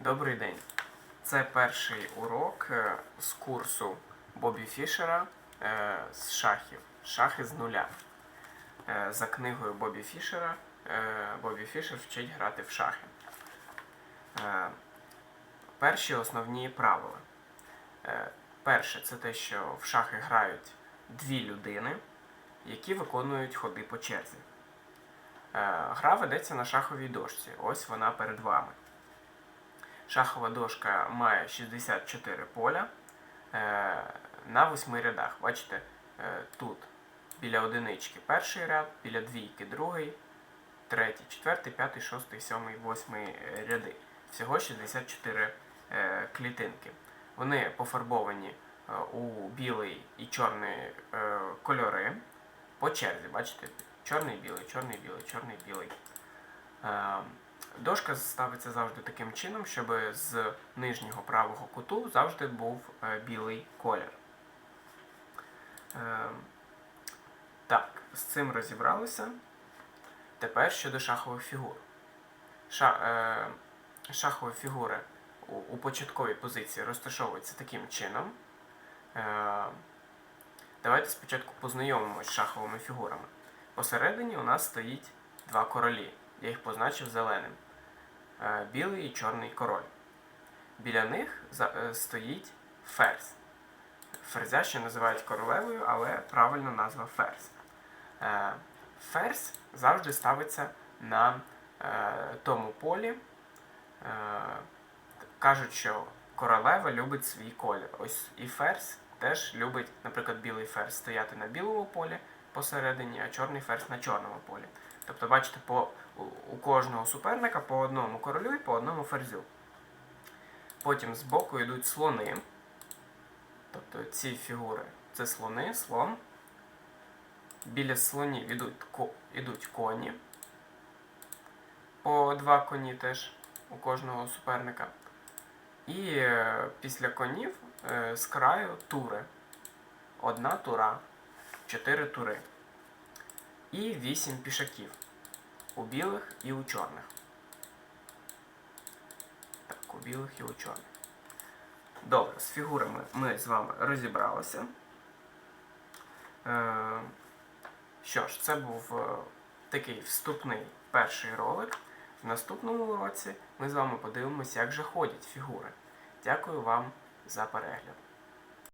Добрий день. Це перший урок е, з курсу Бобі Фішера е, з шахів. Шахи з нуля. Е, За книгою Бобі Фішера Бобі Фішер вчить грати в шахи. Перші основні правила. Перше це те, що в шахи грають дві людини, які виконують ходи по черзі. Гра ведеться на шаховій дошці. Ось вона перед вами. Шахова дошка має 64 поля е, на восьми рядах. Бачите, е, тут біля одинички перший ряд, біля двійки другий, третій, четвертий, п'ятий, шостий, сьомий, восьмий е, ряди. Всього 64 е, клітинки. Вони пофарбовані у білий і чорний кольори по черзі. Бачите, чорний, білий, чорний, Дошка ставиться завжди таким чином, щоб з нижнього правого куту завжди був е, білий колір. Е, так, з цим розібралися. Тепер щодо шахових фігур. Ша, е, шахові фігури у, початковій позиції розташовуються таким чином. Давайте спочатку познайомимося з шаховими фігурами. Посередині у нас стоїть два королі. Я їх позначив зеленим. Е, Білий і чорний король. Біля них е, стоїть ферзь. Ферзя ще називають королевою, але правильна назва ферзь. Е, Ферзь завжди ставиться на тому полі. Кажуть, що королева любить свій колір. Ось і ферзь теж любить, наприклад, білий ферзь стояти на білому полі посередині, а чорний ферзь на чорному полі. Тобто, бачите, по, у, кожного суперника по одному королю і по одному ферзю. Потім збоку йдуть слони. Тобто ці фігури це слони, слон. Біля слонів ідуть, ко, ідуть коні. По два коні теж у кожного суперника. І е, після конів е, з краю тури. Одна тура, чотири тури. І вісім пішаків. У білих і у чорних. Так, у білих і у чорних. Добре, з фігурами ми з вами розібралися. Е, що ж, це був е, такий вступний перший ролик. В наступному уроці ми з вами подивимося, як же ходять фігури. Дякую вам за перегляд.